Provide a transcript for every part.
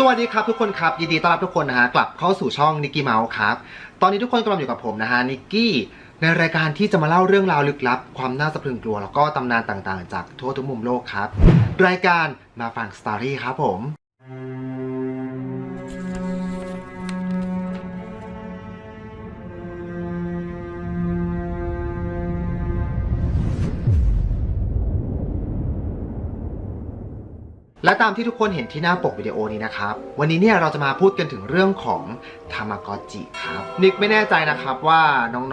สวัสดีครับทุกคนครับยินดีต้อนรับทุกคนนะฮะกลับเข้าสู่ช่องนิกกี้เมาส์ครับตอนนี้ทุกคนกำลังอยู่กับผมนะฮะนิกกี้ในรายการที่จะมาเล่าเรื่องราวลึกลับ ความน่าสะพรึงกลัว แล้วก็ตำนานต่างๆ จากทั่วทุกมุมโลกครับ รายการมาฟังสตอรี่ครับผม และตามที่ทุกคนเห็นที่หน้าปกวิดีโอนี้นะครับ วันนี้เนี่ยเราจะมาพูดกันถึงเรื่องของทามากอจิครับ นิกไม่แน่ใจนะครับว่า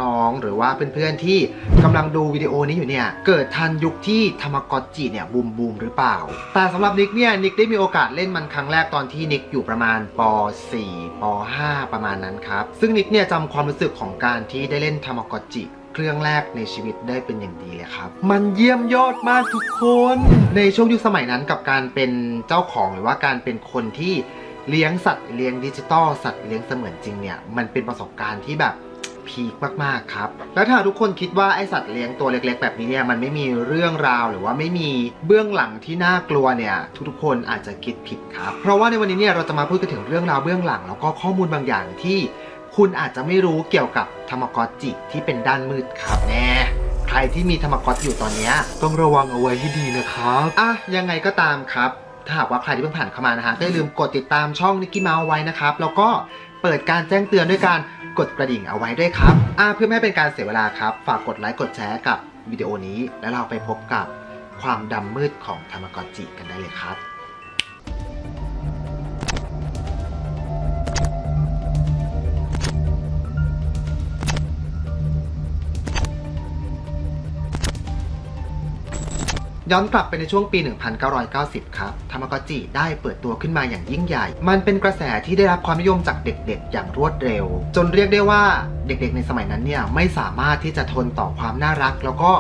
น้องๆ หรือว่าเพื่อนๆ ที่กำลังดูวิดีโอนี้อยู่เนี่ย เกิดทันยุคที่ทามากอจิเนี่ยบูมบูมหรือเปล่า แต่สำหรับนิกเนี่ยนิกได้มีโอกาสเล่นมันครั้งแรกตอนที่นิกอยู่ประมาณป .4 ป .5 ประมาณนั้นครับ ซึ่งนิกเนี่ยจำความรู้สึกของการที่ได้เล่นทามากอจิ เครื่องแรกในชีวิตได้เป็นอย่างดีเลยครับ มันเยี่ยมยอดมากทุกคน ในช่วงยุคสมัยนั้นกับการเป็นเจ้าของหรือว่าการเป็นคนที่เลี้ยงสัตว์เลี้ยงดิจิตอลสัตว์เลี้ยงเสมือนจริงเนี่ยมันเป็นประสบการณ์ที่แบบพีคมากๆครับ แล้วถ้าทุกคนคิดว่าไอสัตว์เลี้ยงตัวเล็ก ๆ แบบนี้เนี่ยมันไม่มีเรื่องราวหรือว่าไม่มีเบื้องหลังที่น่ากลัวเนี่ยทุกๆคนอาจจะคิดผิดครับ เพราะว่าในวันนี้เนี่ยเราจะมาพูดกันถึงเรื่องราวเบื้องหลัง แล้วก็ข้อมูลบางอย่างที่ คุณอาจจะไม่รู้เกี่ยวกับธรรมกอจิที่เป็นด้านมืดครับแน่ใครที่มีธรรมกอจิอยู่ตอนนี้ต้องระวังเอาไว้ให้ดีนะครับอะยังไงก็ตามครับ ถ้าหากว่าใครที่เพิ่งผ่านเข้ามานะฮะก็อย่าลืมกดติดตามช่องนิกกี้เมาส์ไว้นะครับ แล้วก็เปิดการแจ้งเตือนด้วยการกดกระดิ่งเอาไว้ด้วยครับอะเพื่อไม่ให้เป็นการเสียเวลาครับ ฝากกดไลค์กดแชร์กับวิดีโอนี้ แล้วเราไปพบกับความดำมืดของธรรมกอจิกันได้เลยครับ ย้อนกลับไปในช่วงปี 1990 ครับธรรมกอจิได้เปิดตัวขึ้นมาอย่างยิ่งใหญ่ มันเป็นกระแสที่ได้รับความนิยมจากเด็กๆ อย่างรวดเร็ว จนเรียกได้ว่าเด็กๆ ในสมัยนั้นเนี่ยไม่สามารถที่จะทนต่อความน่ารัก แล้วก็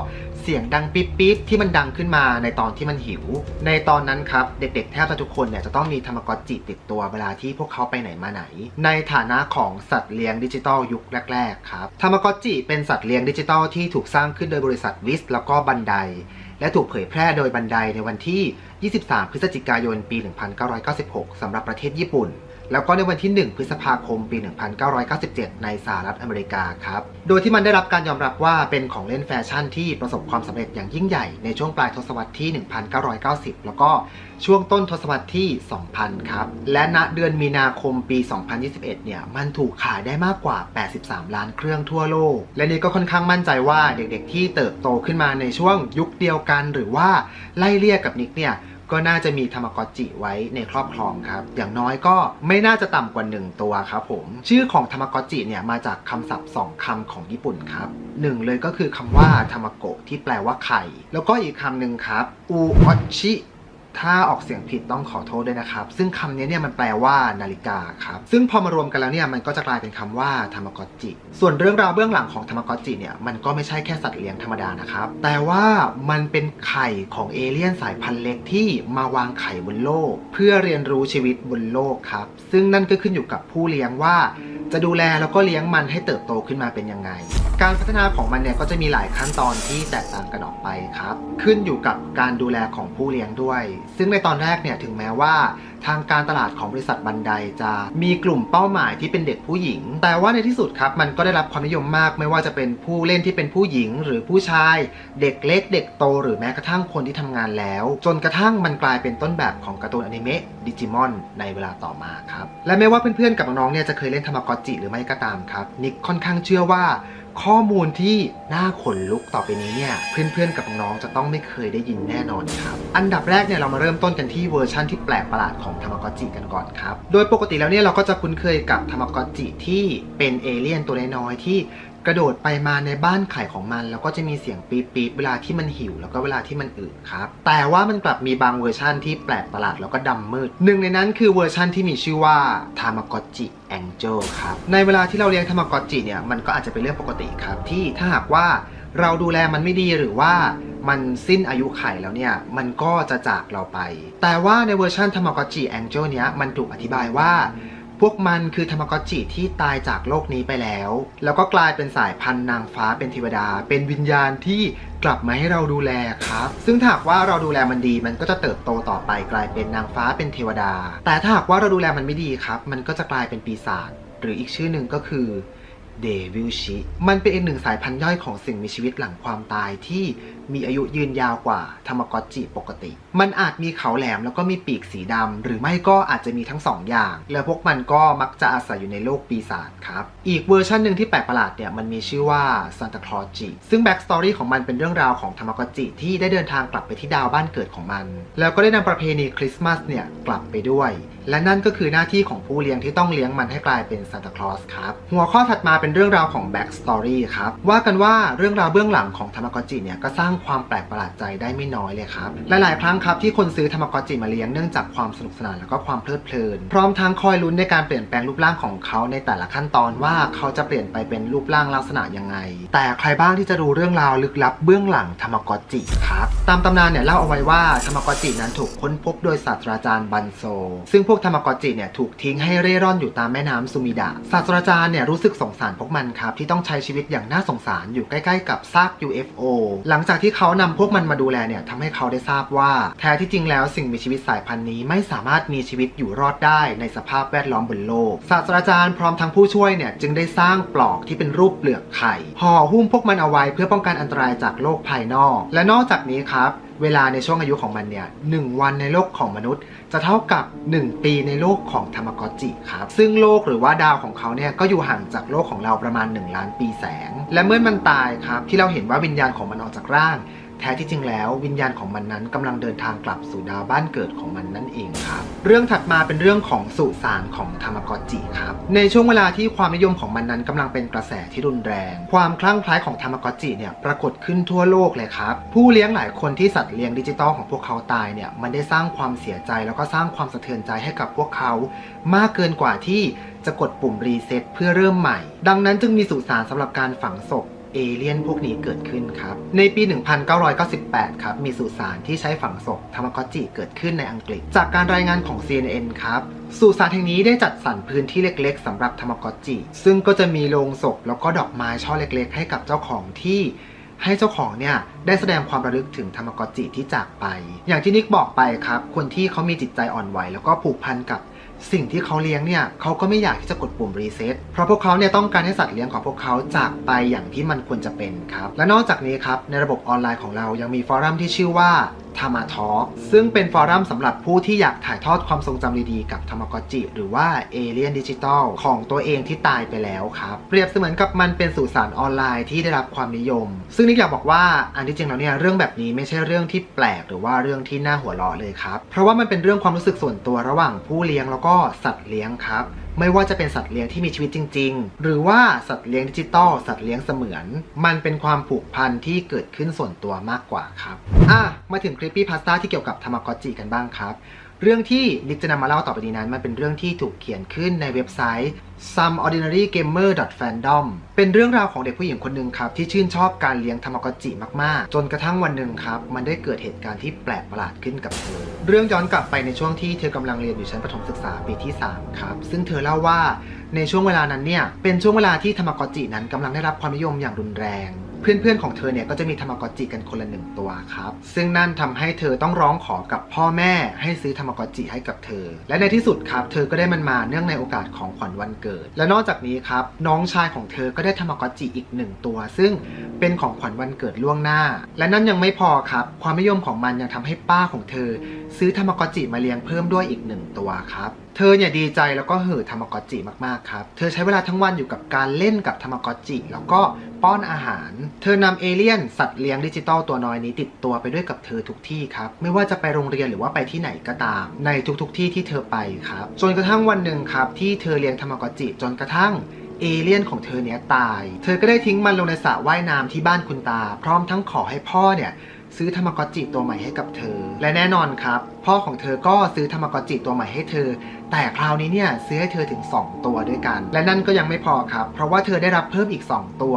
เสียงดังปิ๊บๆที่มันดังขึ้นมาในตอนที่มันหิว ในตอนนั้นครับ เด็กๆ แทบจะทุกคนเนี่ยจะต้องมีธรรมกอจิติดตัวเวลาที่พวกเขาไปไหนมาไหน ในฐานะของสัตว์เลี้ยงดิจิตอลยุคแรกๆครับธรรมกอจิเป็นสัตว์เลี้ยงดิจิตอลที่ถูกสร้างขึ้นโดยบริษัทวิสแล้วก็บันได และถูกเผยแพร่โดยบันไดในวันที่ 23 พฤศจิกายน ปี 1996 สำหรับประเทศญี่ปุ่น แล้วก็ในวันที่ 1 พฤษภาคมปี 1997 ในสหรัฐอเมริกาครับ โดยที่มันได้รับการยอมรับว่าเป็นของเล่นแฟชั่นที่ประสบความสำเร็จอย่างยิ่งใหญ่ในช่วงปลายทศวรรษที่ 1990 แล้วก็ช่วงต้นทศวรรษที่ 2000 ครับ และณเดือนมีนาคมปี 2021 เนี่ย มันถูกขายได้มากกว่า 83 ล้านเครื่องทั่วโลก และนี่ก็ค่อนข้างมั่นใจว่าเด็กๆ ที่เติบโตขึ้นมาในช่วงยุคเดียวกัน หรือว่าไล่เลี่ยกับนิกเนี่ย ก็น่าจะมีธรรมกอจิไว้ในครอบครองครับ อย่างน้อยก็ไม่น่าจะต่ำกว่า 1 ตัวครับผม ชื่อของธรรมกอจิเนี่ยมาจากคำศัพท์ 2 คำของญี่ปุ่นครับหนึ่งเลยก็คือคำว่าธรรมโกะที่แปลว่าไข่ แล้วก็อีกคำหนึ่งครับอูออชิ ถ้าออกเสียงผิดต้องขอโทษด้วยนะครับ ซึ่งคำนี้เนี่ยมันแปลว่านาฬิกาครับ ซึ่งพอมารวมกันแล้วเนี่ยมันก็จะกลายเป็นคำว่าธรรมกอจิ ส่วนเรื่องราวเบื้องหลังของธรรมกอจิเนี่ยมันก็ไม่ใช่แค่สัตว์เลี้ยงธรรมดานะครับ แต่ว่ามันเป็นไข่ของเอเลี่ยนสายพันธุ์เล็กที่มาวางไข่บนโลก เพื่อเรียนรู้ชีวิตบนโลกครับ ซึ่งนั่นก็ขึ้นอยู่กับผู้เลี้ยงว่า จะดูแลแล้วก็เลี้ยงมันให้เติบโตขึ้นมาเป็นยังไง การพัฒนาของมันเนี่ยก็จะมีหลายขั้นตอนที่แตกต่างกันออกไปครับ ขึ้นอยู่กับการดูแลของผู้เลี้ยงด้วย ซึ่งในตอนแรกเนี่ยถึงแม้ว่า ทางการตลาดของบริษัทบันไดจะมีกลุ่มเป้าหมายที่เป็นเด็กผู้หญิง แต่ว่าในที่สุดครับมันก็ได้รับความนิยมมาก ไม่ว่าจะเป็นผู้เล่นที่เป็นผู้หญิง หรือผู้ชาย เด็กเล็ก เด็กโต หรือแม้กระทั่งคนที่ทำงานแล้ว จนกระทั่งมันกลายเป็นต้นแบบของการ์ตูนอนิเมะดิจิมอนในเวลาต่อมาครับและไม่ว่าเพื่อนๆกับน้องๆเนี่ยจะเคยเล่นธรรมกอจิหรือไม่ก็ตามครับนิกค่อนข้างเชื่อว่า ข้อมูลที่น่าขนลุกต่อไปนี้เนี่ยเพื่อนๆกับน้องจะต้องไม่เคยได้ยินแน่นอนครับ อันดับแรกเนี่ยเรามาเริ่มต้นกันที่เวอร์ชั่นที่แปลกประหลาดของธรรมกอจิกันก่อนครับ โดยปกติแล้วเนี่ยเราก็จะคุ้นเคยกับธรรมกอจิที่เป็นเอเลี่ยนตัวน้อยๆที่ กระโดดไปมาในบ้านไข่ของมัน แล้วก็จะมีเสียงปี๊บๆเวลาที่มันหิว แล้วก็เวลาที่มันอึครับ แต่ว่ามันกลับมีบางเวอร์ชั่นที่แปลกประหลาดแล้วก็ดำมืด หนึ่งในนั้นคือเวอร์ชั่นที่มีชื่อว่าธรรมกอจิแองเจิลครับในเวลาที่เราเลี้ยงธรรมกอจิเนี่ยมันก็อาจจะเป็นเรื่องปกติครับ ที่ถ้าหากว่าเราดูแลมันไม่ดีหรือว่ามันสิ้นอายุไขแล้วเนี่ย มันก็จะจากเราไป แต่ว่าในเวอร์ชันธรรมกอจิแองเจิลเนี้ยมันถูกอธิบายว่า พวกมันคือธรรมกอจิที่ตายจากโลกนี้ไปแล้ว แล้วก็กลายเป็นสายพันธุ์นางฟ้าเป็นเทวดา เป็นวิญญาณที่กลับมาให้เราดูแลครับ ซึ่งถ้าหากว่าเราดูแลมันดี มันก็จะเติบโตต่อไปกลายเป็นนางฟ้าเป็นเทวดา แต่ถ้าหากว่าเราดูแลมันไม่ดีครับ มันก็จะกลายเป็นปีศาจหรืออีกชื่อหนึ่งก็คือเดวิลชิ มันเป็นอีกหนึ่งสายพันธุ์ย่อยของสิ่งมีชีวิตหลังความตายที่ มีอายุยืนยาวกว่าธรรมกอจิปกติ มันอาจมีเขาแหลมแล้วก็มีปีกสีดำ หรือไม่ก็อาจจะมีทั้งสองอย่าง แล้วพวกมันก็มักจะอาศัยอยู่ในโลกปีศาจครับ อีกเวอร์ชันหนึ่งที่แปลกประหลาดเนี่ยมันมีชื่อว่าซันตาคลอจิซึ่งแบ็กสตอรี่ของมันเป็นเรื่องราวของธรรมกอจิที่ได้เดินทางกลับไปที่ดาวบ้านเกิดของมัน แล้วก็ได้นำประเพณีคริสต์มาสเนี่ยกลับไปด้วย และนั่นก็คือหน้าที่ของผู้เลี้ยงที่ต้องเลี้ยงมันให้กลายเป็นซานตาคลอสครับ หัวข้อถัดมาเป็นเรื่องราวของ Back Story ครับ ว่ากันว่าเรื่องราวเบื้องหลังของธรรมกอจิเนี่ยก็สร้างความแปลกประหลาดใจได้ไม่น้อยเลยครับ หลาย ๆ ครั้งครับที่คนซื้อธรรมกอจิมาเลี้ยงเนื่องจากความสนุกสนานแล้วก็ความเพลิดเพลิน พร้อมทั้งคอยลุ้นในการเปลี่ยนแปลงรูปร่างของเขาในแต่ละขั้นตอนว่าเขาจะเปลี่ยนไปเป็นรูปร่างลักษณะยังไง แต่ใครบ้างที่จะรู้เรื่องราวลึกลับเบื้องหลังธรรมกอจิครับตามตำนานเนี่ยเล่าเอาไว้ว่าธรรมกอจินั้นถูกค้นพบโดยศาสตราจารย์บันโซ ซึ่งพวกธรรมกอจิเนี่ยถูกทิ้งให้เร่ร่อนอยู่ตามแม่น้ำซูมิดะศาสตราจารย์เนี่ยรู้สึกสงสารพวกมันครับที่ต้องใช้ชีวิตอย่างน่าสงสารอยู่ใกล้ ๆ กับซาก UFO หลังจากที่ที่เขานำพวกมันมาดูแลเนี่ยทำให้เขาได้ทราบว่า แท้ที่จริงแล้วสิ่งมีชีวิตสายพันธุ์นี้ไม่สามารถมีชีวิตอยู่รอดได้ในสภาพแวดล้อมบนโลก ศาสตราจารย์พร้อมทั้งผู้ช่วยเนี่ยจึงได้สร้างปลอกที่เป็นรูปเปลือกไข่ห่อหุ้มพวกมันเอาไว้เพื่อป้องกันอันตรายจากโลกภายนอก และนอกจากนี้ครับเวลาในช่วงอายุของมันเนี่ยหนึ่งวันในโลกของมนุษย์ จะเท่ากับ 1 ปีในโลกของธรรมกอจิครับ ซึ่งโลกหรือว่าดาวของเขาเนี่ยก็อยู่ห่างจากโลกของเราประมาณ 1 ล้านปีแสง และเมื่อมันตายครับที่เราเห็นว่าวิญญาณของมันออกจากร่าง แท้ที่จริงแล้ววิญญาณของมันนั้นกำลังเดินทางกลับสู่ดาวบ้านเกิดของมันนั่นเองครับ เรื่องถัดมาเป็นเรื่องของสุสานของธรรมกอจิครับ ในช่วงเวลาที่ความนิยมของมันนั้นกำลังเป็นกระแสที่รุนแรง ความคลั่งไคล้ของธรรมกอจิเนี่ยปรากฏขึ้นทั่วโลกเลยครับ ผู้เลี้ยงหลายคนที่สัตว์เลี้ยงดิจิตอลของพวกเขาตายเนี่ยมันได้สร้างความเสียใจแล้วก็สร้างความสะเทือนใจให้กับพวกเขา มากเกินกว่าที่จะกดปุ่มรีเซ็ตเพื่อเริ่มใหม่ ดังนั้นจึงมีสุสานสำหรับการฝังศพ เอเลี่ยนพวกนี้เกิดขึ้นครับ ในปี 1998 ครับ มีสุสานที่ใช้ฝังศพธรรมกจิเกิดขึ้นในอังกฤษ จากการรายงานของ CNN ครับสุสานแห่งนี้ได้จัดสรรพื้นที่เล็กๆสำหรับธรรมกจิ ซึ่งก็จะมีโลงศพแล้วก็ดอกไม้ช่อเล็กๆ ให้กับเจ้าของที่ให้เจ้าของเนี่ยได้แสดงความระลึกถึงธรรมกจิที่จากไป อย่างที่นิกบอกไปครับ คนที่เขามีจิตใจอ่อนไหว แล้วก็ผูกพันกับ สิ่งที่เขาเลี้ยงเนี่ยเขาก็ไม่อยากที่จะกดปุ่มรีเซ็ตเพราะพวกเขาเนี่ยต้องการให้สัตว์เลี้ยงของพวกเขาจากไปอย่างที่มันควรจะเป็นครับ และนอกจากนี้ครับในระบบออนไลน์ของเรายังมีฟอรัมที่ชื่อว่า ธรรมทอซึ่งเป็นฟอรัมสำหรับผู้ที่อยากถ่ายทอดความทรงจำดีๆ กับธรรมกจิ หรือว่าเอเลียนดิจิตอลของตัวเองที่ตายไปแล้วครับ เปรียบเสมือนกับมันเป็นสุสานออนไลน์ที่ได้รับความนิยม ซึ่งนิกอยากบอกว่าอันที่จริงแล้วเนี่ยเรื่องแบบนี้ไม่ใช่เรื่องที่แปลกหรือว่าเรื่องที่น่าหัวเราะเลยครับ เพราะว่ามันเป็นเรื่องความรู้สึกส่วนตัวระหว่างผู้เลี้ยงแล้วก็สัตว์เลี้ยงครับ ไม่ว่าจะเป็นสัตว์เลี้ยงที่มีชีวิตจริง ๆ หรือว่าสัตว์เลี้ยงดิจิตอลสัตว์เลี้ยงเสมือน มันเป็นความผูกพันที่เกิดขึ้นส่วนตัวมากกว่าครับ อะ มาถึงคลิปปี้พาสต้าที่เกี่ยวกับธรรมกอจิกันบ้างครับเรื่องที่นิกจะนำมาเล่าต่อไปนี้นั้น มันเป็นเรื่องที่ถูกเขียนขึ้นในเว็บไซต์ someordinarygamer.fandom เป็นเรื่องราวของเด็กผู้หญิงคนหนึ่งครับ ที่ชื่นชอบการเลี้ยงธรรมกอจิมากๆ จนกระทั่งวันหนึ่งครับ มันได้เกิดเหตุการณ์ที่แปลกประหลาดขึ้นกับเธอ เรื่องย้อนกลับไปในช่วงที่เธอกำลังเรียนอยู่ชั้นประถมศึกษาปีที่ 3 ครับ ซึ่งเธอเล่าว่าในช่วงเวลานั้นเนี่ยเป็นช่วงเวลาที่ธรรมกอจินั้นกำลังได้รับความนิยมอย่างรุนแรง เพื่อนๆของเธอเนี่ยก็จะมีธรรมกอจิกันคนละหนึ่งตัวครับ ซึ่งนั่นทำให้เธอต้องร้องขอกับพ่อแม่ให้ซื้อธรรมกอจิให้กับเธอ และในที่สุดครับ เธอก็ได้มันมาเนื่องในโอกาสของขวัญวันเกิด และนอกจากนี้ครับน้องชายของเธอก็ได้ธรรมกอจิอีกหนึ่งตัว ซึ่งเป็นของขวัญวันเกิดล่วงหน้า และนั่นยังไม่พอครับ ความนิยมของมันยังทำให้ป้าของเธอ ซื้อธรรมกอจิมาเลี้ยงเพิ่มด้วยอีกหนึ่งตัวครับ เธอเนี่ยดีใจแล้วก็เห่อธรรมกอจิมากๆครับ เธอใช้เวลาทั้งวันอยู่กับการเล่นกับธรรมกอจิแล้วก็ป้อนอาหาร เธอนำเอเลี่ยนสัตว์เลี้ยงดิจิตอลตัวน้อยนี้ติดตัวไปด้วยกับเธอทุกที่ครับ ไม่ว่าจะไปโรงเรียนหรือว่าไปที่ไหนก็ตาม ในทุกๆที่ที่เธอไปครับ จนกระทั่งวันหนึ่งครับที่เธอเลี้ยงธรรมกอจิจนกระทั่งเอเลี่ยนของเธอเนี้ยตาย เธอก็ได้ทิ้งมันลงในสระว่ายน้ำที่บ้านคุณตา พร้อมทั้งขอให้พ่อเนี่ย ซื้อธรรมกอจิตัวใหม่ให้กับเธอ และแน่นอนครับ พ่อของเธอก็ซื้อธรรมกอจิตัวใหม่ให้เธอ แต่คราวนี้เนี่ยซื้อให้เธอถึง 2 ตัวด้วยกัน และนั่นก็ยังไม่พอครับ เพราะว่าเธอได้รับเพิ่มอีก 2 ตัว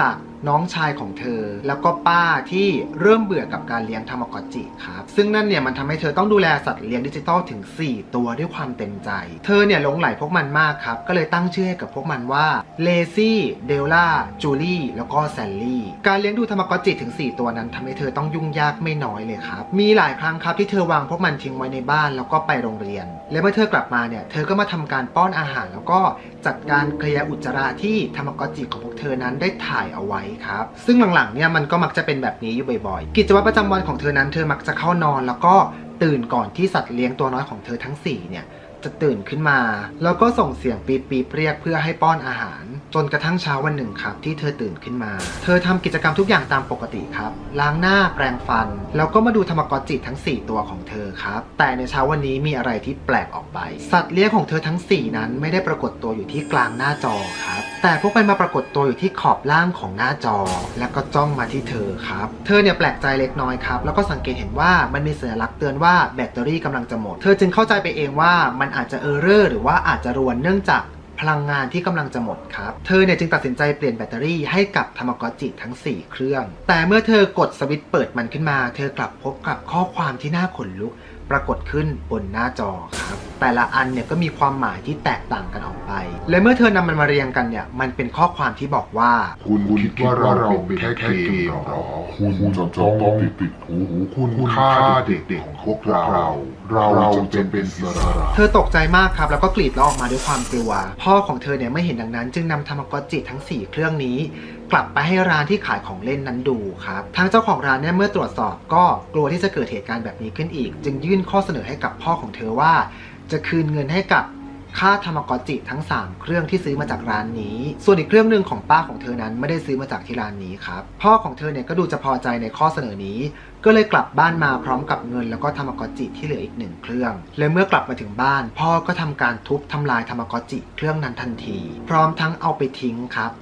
จาก น้องชายของเธอ แล้วก็ป้าที่เริ่มเบื่อกับการเลี้ยงทามากอจิครับซึ่งนั่นเนี่ยมันทำให้เธอต้องดูแลสัตว์เลี้ยงดิจิตอลถึง 4 ตัวด้วยความเต็มใจ เธอเนี่ยหลงไหลพวกมันมากครับ ก็เลยตั้งชื่อให้กับพวกมันว่าเลซี่เดลล่าจูลี่แล้วก็แซลลี่การเลี้ยงดูทามากอจิถึง 4 ตัวนั้นทำให้เธอต้องยุ่งยากไม่น้อยเลยครับมีหลายครั้งครับที่เธอวางพวกมันทิ้งไว้ในบ้านแล้วก็ไปโรงเรียน และเมื่อเธอกลับมาเนี่ยเธอก็มาทำการป้อนอาหารแล้วก็จัดการเคลียร์อุจจาระที่ทามากอจิของพวกเธอนั้นได้ถ่ายเอาไว้ครับ ซึ่งหลังๆเนี่ยมันก็มักจะเป็นแบบนี้อยู่บ่อยๆ กิจวัตรประจำวันของเธอนั้นเธอมักจะเข้านอน แล้วก็ตื่นก่อนที่สัตว์เลี้ยงตัวน้อยของเธอทั้งสี่เนี่ยจะตื่นขึ้นมา แล้วก็ส่งเสียงปีบปีบเรียกเพื่อให้ป้อนอาหาร จนกระทั่งเช้าวันหนึ่งครับ ที่เธอตื่นขึ้นมา เธอทำกิจกรรมทุกอย่างตามปกติครับ ล้างหน้าแปรงฟัน แล้วก็มาดูธรรมกรจิตทั้ง 4 ตัวของเธอครับ แต่ในเช้าวันนี้มีอะไรที่แปลกออกไป สัตว์เลี้ยงของเธอทั้ง 4 นั้นไม่ได้ปรากฏตัวอยู่ที่กลางหน้าจอครับ แต่พวกมันมาปรากฏตัวอยู่ที่ขอบล่างของหน้าจอ แล้วก็จ้องมาที่เธอครับ เธอเนี่ยแปลกใจเล็กน้อยครับ แล้วก็สังเกตเห็นว่ามันมีสัญลักษณ์เตือนว่าแบตเตอรี่กำลังจะหมด เธอจึงเข้าใจไปเองว่ามันอาจจะเออร์เรอร์หรือว่าอาจจะรวนเนื่องจากพลังงานที่กำลังจะหมดครับ เธอเนี่ยจึงตัดสินใจเปลี่ยนแบตเตอรี่ให้กับธรรมกจิตทั้ง 4 เครื่อง แต่เมื่อเธอกดสวิตช์เปิดมันขึ้นมา เธอกลับพบกับข้อความที่น่าขนลุก ปรากฏขึ้นบนหน้าจอครับ แต่ละอันเนี่ยก็มีความหมายที่แตกต่างกันออกไป และเมื่อเธอนำมันมาเรียงกันเนี่ยมันเป็นข้อความที่บอกว่า คุณคิดว่าเราเป็นแค่เกมเหรอคุณจะต้องติดหูคุณค่าเด็กๆของพวกเรา เราจะเป็นอิสระเธอตกใจมากครับ แล้วก็กรีดร้องออกมาด้วยความกลัว พ่อของเธอเนี่ยไม่เห็นดังนั้น จึงนำธรรมกรจิตทั้ง 4 เครื่องนี้ กลับไปให้ร้านที่ขายของเล่นนั้นดูครับทางเจ้าของร้านเนี่ยเมื่อตรวจสอบก็กลัวที่จะเกิดเหตุการณ์แบบนี้ขึ้นอีก จึงยื่นข้อเสนอให้กับพ่อของเธอว่า จะคืนเงินให้กับค่าธรรมกรจิทั้ง 3 เครื่องที่ซื้อมาจากร้านนี้ ส่วนอีกเครื่องหนึ่งของป้าของเธอนั้นไม่ได้ซื้อมาจากที่ร้านนี้ครับ พ่อของเธอเนี่ยก็ดูจะพอใจในข้อเสนอนี้ ก็เลยกลับบ้านมาพร้อมกับเงินแล้วก็ธรรมกรจิที่เหลืออีกหนึ่งเครื่อง และเมื่อกลับมาถึงบ้าน พ่อก็ทำการทุบทำลายธรรมกรจิเครื่องนั้นทันที พร้อมทั้งเอาไปทิ้งครับ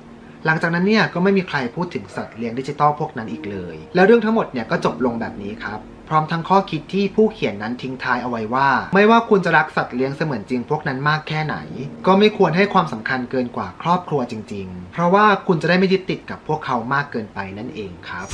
หลังจากนั้นเนี่ยก็ไม่มีใครพูดถึงสัตว์เลี้ยงดิจิตอลพวกนั้นอีกเลย แล้วเรื่องทั้งหมดเนี่ยก็จบลงแบบนี้ครับพร้อมทั้งข้อคิดที่ผู้เขียนนั้นทิ้งท้ายเอาไว้ว่า ไม่ว่าคุณจะรักสัตว์เลี้ยงเสมือนจริงพวกนั้นมากแค่ไหน ก็ไม่ควรให้ความสำคัญเกินกว่าครอบครัวจริง ๆ เพราะว่าคุณจะได้ไม่ยึดติดกับพวกเขามากเกินไปนั่นเองครับ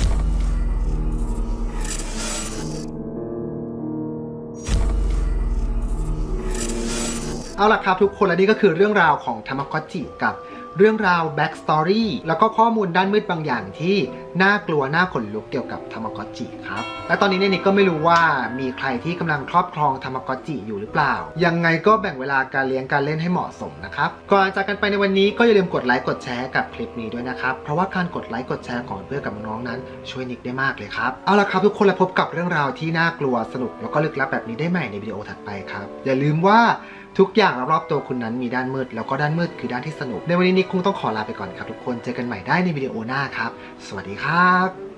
เอาล่ะครับทุกคนและนี่ก็คือเรื่องราวของธรรมกจิกับ เรื่องราว back story แล้วก็ข้อมูลด้านมืดบางอย่างที่น่ากลัวน่าขนลุกเกี่ยวกับธรรมกอจิครับ และตอนนี้เนี่ยนิกก็ไม่รู้ว่ามีใครที่กำลังครอบครองธรรมกอจิอยู่หรือเปล่า ยังไงก็แบ่งเวลาการเลี้ยงการเล่นให้เหมาะสมนะครับ ก่อนจากกันไปในวันนี้ก็อย่าลืมกดไลค์กดแชร์กับคลิปนี้ด้วยนะครับ เพราะว่าการกดไลค์กดแชร์ก่อนเพื่อนกับน้องนั้นช่วยนิกได้มากเลยครับ เอาละครับทุกคนและพบกับเรื่องราวที่น่ากลัวสนุกแล้วก็ลึกลับแบบนี้ได้ใหม่ในวิดีโอถัดไปครับ อย่าลืมว่า ทุกอย่างรอบๆตัวคุณนั้นมีด้านมืด แล้วก็ด้านมืดคือด้านที่สนุก ในวันนี้นิกคงต้องขอลาไปก่อนครับทุกคน เจอกันใหม่ได้ในวิดีโอหน้าครับ สวัสดีครับ